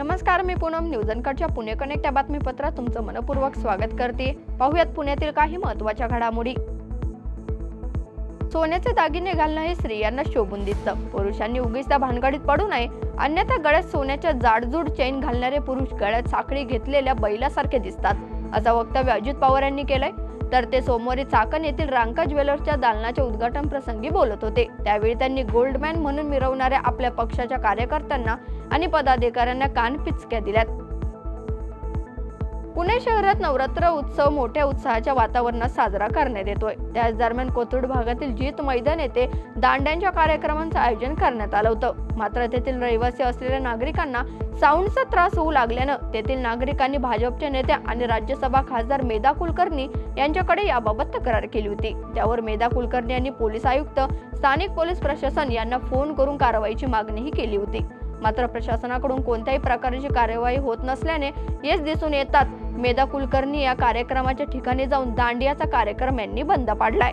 नमस्कार मी पूनम. न्यूज अनकडच्या पुणे कनेक्ट या बातमीपत्रात तुमचं मनपूर्वक स्वागत करते. पाहुयात पुण्यातील काही महत्त्वाच्या घडामोडी. सोन्याचे दागिने घालणं हे स्त्रियांना शोभून दिसतं पुरुषांनी उगीच त्या भानगडीत पडू नये. अन्यथा गळ्यात सोन्याच्या जाडजूड चेन घालणारे पुरुष गळ्यात साखळी घेतलेल्या बैलासारखे दिसतात. असं वक्तव्य अजित पवार यांनी केलंय. तर ते सोमवारी चाकण येथील रांका ज्वेलर्सच्या दालनाच्या उद्घाटन प्रसंगी बोलत होते. त्यावेळी त्यांनी गोल्डमॅन म्हणून मिरवणाऱ्या आपल्या पक्षाच्या कार्यकर्त्यांना आणि पदाधिकाऱ्यांना कानपिचक्या दिल्यात. पुणे शहरात नवरात्र उत्सव मोठ्या उत्साहाच्या वातावरणात साजरा करण्यात येतोय. त्याच दरम्यान कोथरूड भागातील जीत मैदान येथे दांड्यांच्या कार्यक्रमांचं आयोजन करण्यात आलं होतं. मात्र तेथील रहिवासी असलेल्या नागरिकांना साऊंडचा त्रास होऊ लागल्यानं तेथील नागरिकांनी भाजपच्या नेत्या आणि राज्यसभा खासदार मेधा कुलकर्णी यांच्याकडे याबाबत तक्रार केली होती. त्यावर मेधा कुलकर्णी यांनी पोलीस आयुक्त स्थानिक पोलीस प्रशासन यांना फोन करून कारवाईची मागणीही केली होती. मात्र प्रशासनाकडून कोणत्याही प्रकारची कार्यवाही होत नसल्याने हेच दिसून येतात. मेधा कुलकर्णी या कार्यक्रमाच्या ठिकाणी जाऊन दांडियाचा कार्यक्रम यांनी बंद पाडलाय.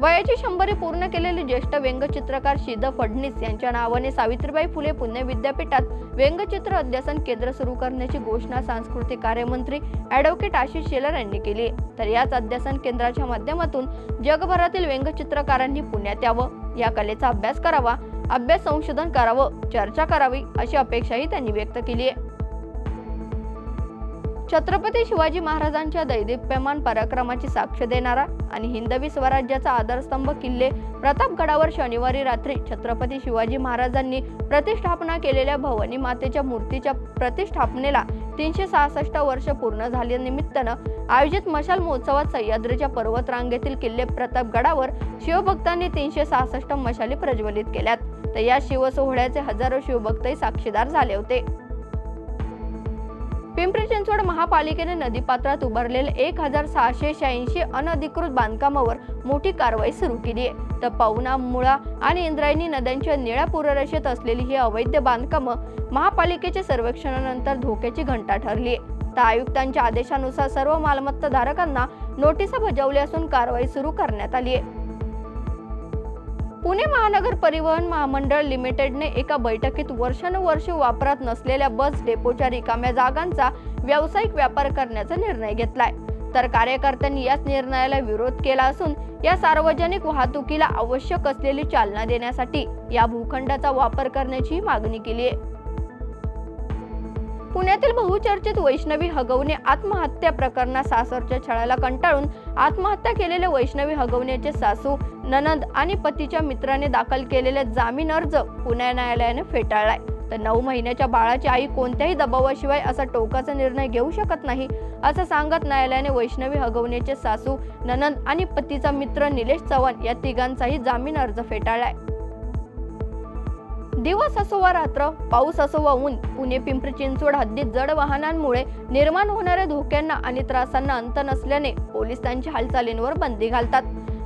वयाची शंभरी पूर्ण केलेले ज्येष्ठ व्यंगचित्रकार शिद फडणीस यांच्या नावाने सावित्रीबाई फुले पुणे विद्यापीठात व्यंगचित्र अध्यासन केंद्र सुरू करण्याची घोषणा सांस्कृतिक कार्यमंत्री ॲडव्होकेट आशिष शेलर यांनी केली तर याच अध्यासन केंद्राच्या माध्यमातून जगभरातील व्यंगचित्रकारांनी पुण्यात यावं. या कलेचा अभ्यास करावा. अभ्यास संशोधन करावं चर्चा करावी अशी अपेक्षाही त्यांनी व्यक्त केली आहे. छत्रपती शिवाजी महाराजांच्या दैदिप्यमान पराक्रमाची साक्ष देणारा आणि हिंदवी स्वराज्याचा आधारस्तंभ किल्ले प्रतापगडावर शनिवारी रात्री छत्रपती शिवाजी महाराजांनी प्रतिष्ठापना केलेल्या भवानी मातेच्या मूर्तीच्या प्रतिष्ठापनेला तीनशे सहासष्ट वर्ष पूर्ण झाल्यानिमित्तानं आयोजित मशाल महोत्सवात सह्याद्रीच्या पर्वतरांगेतील किल्ले प्रतापगडावर शिवभक्तांनी तीनशे सहासष्ट मशाली प्रज्वलित केल्यात तर या शिवसोहळ्याचे हजारो शिवभक्तही साक्षीदार झाले होते. पिंपरी चिंचवड महापालिकेने नदीपात्रात उभारलेले एक हजार सहाशे शहाऐंशी अनधिकृत बांधकामावर मोठी कारवाई सुरू केली आहे. तर पवना मुळा आणि इंद्रायणी नद्यांच्या निळ्या पूररेषेत असलेली ही अवैध बांधकामं महापालिकेच्या सर्वेक्षणानंतर धोक्याची घंटा ठरली आहे तर आयुक्तांच्या आदेशानुसार सर्व मालमत्ता धारकांना नोटिसा बजावली असून कारवाई सुरू करण्यात आली आहे पुणे महानगर परिवहन महामंडळ लिमिटेडने एका बैठकीत वर्षानुवर्ष वापरात नसलेल्या बस डेपोच्या रिकाम्या जागांचा व्यावसायिक व्यापार करण्याचा निर्णय घेतलाय. तर कार्यकर्त्यांनी याच निर्णयाला विरोध केला असून या सार्वजनिक वाहतुकीला आवश्यक असलेली चालना देण्यासाठी या भूखंडाचा वापर करण्याची मागणी केली आहे. पुण्यातील बहुचर्चित वैष्णवी हगवणे आत्महत्या प्रकरणात सासरच्या छळाला कंटाळून आत्महत्या केलेल्या वैष्णवी हगवण्याचे सासू ननद आणि पतीच्या मित्राने दाखल केलेला जामीन अर्ज पुणे न्यायालयाने फेटाळलाय. तर नऊ महिन्याच्या बाळाची आई कोणत्याही दबावाशिवाय असा टोकाचा निर्णय घेऊ शकत नाही असं सांगत न्यायालयाने वैष्णवी हगवण्याचे सासू ननंद आणि पतीचा मित्र निलेश चव्हाण या तिघांचाही जामीन अर्ज फेटाळलाय. दिवस असो वा रात्र पाऊस असो वा ऊन पुणे पिंपरी चिंचवड हद्दीत जड वाहनांमुळे निर्माण होणाऱ्या धोक्यांना आणि त्रासांना अंत नसल्याने पोलीस त्यांच्या हालचालींवर बंदी घालतात.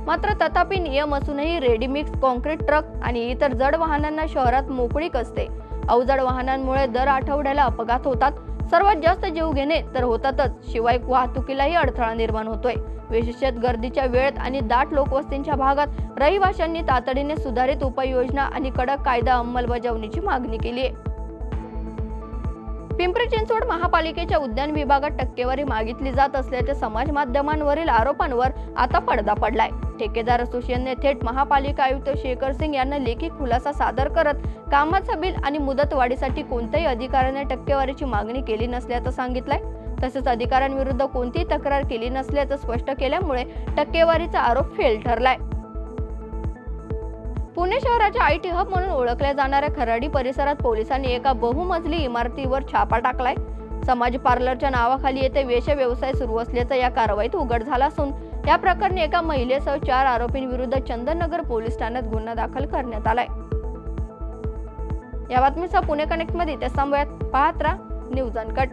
मात्र तथापि नियम असूनही रेडीमिक्स कॉन्क्रीट ट्रक आणि इतर जड वाहनांना शहरात मोकळीक असते. अवजड वाहनांमुळे दर आठवड्याला अपघात होतात. सर्वात जास्त जीव घेणे तर होतातच. शिवाय वाहतुकीलाही अडथळा निर्माण होतोय. विशेषत गर्दीच्या वेळेत आणि दाट लोकवस्तींच्या भागात रहिवाशांनी तातडीने सुधारित उपाययोजना आणि कडक कायदा अंमलबजावणीची मागणी केली आहे. पिंपरी चिंचवड महापालिकेच्या उद्यान विभागात टक्केवारी मागितली जात असल्याच्या समाज माध्यमांवरील आरोपांवर आता पडदा पडलाय. ठेकेदार असोसिएशनने थेट महापालिका आयुक्त शेखर सिंग यांना लेखी खुलासा सादर करत कामाचं बिल आणि मुदतवाढीसाठी कोणत्याही अधिकाऱ्याने टक्केवारीची मागणी केली नसल्याचं सांगितलंय. तसेच अधिकाऱ्यांविरुद्ध कोणतीही तक्रार केली नसल्याचं स्पष्ट केल्यामुळे टक्केवारीचा आरोप फेल ठरलाय. पुणे शहराच्या आय टी हब म्हणून ओळखल्या जाणाऱ्या खराडी परिसरात पोलिसांनी एका बहुमजली इमारतीवर छापा टाकलाय. समाज पार्लरच्या नावाखाली येथे वेश व्यवसाय सुरू असल्याचं या कारवाईत उघड झाला असून या प्रकरणी एका महिलेसह चार आरोपींविरुद्ध चंदननगर पोलीस ठाण्यात गुन्हा दाखल करण्यात आलाय. या बातमीचा पुणे कनेक्टमध्ये ते पाहत राहा न्यूज अनकट.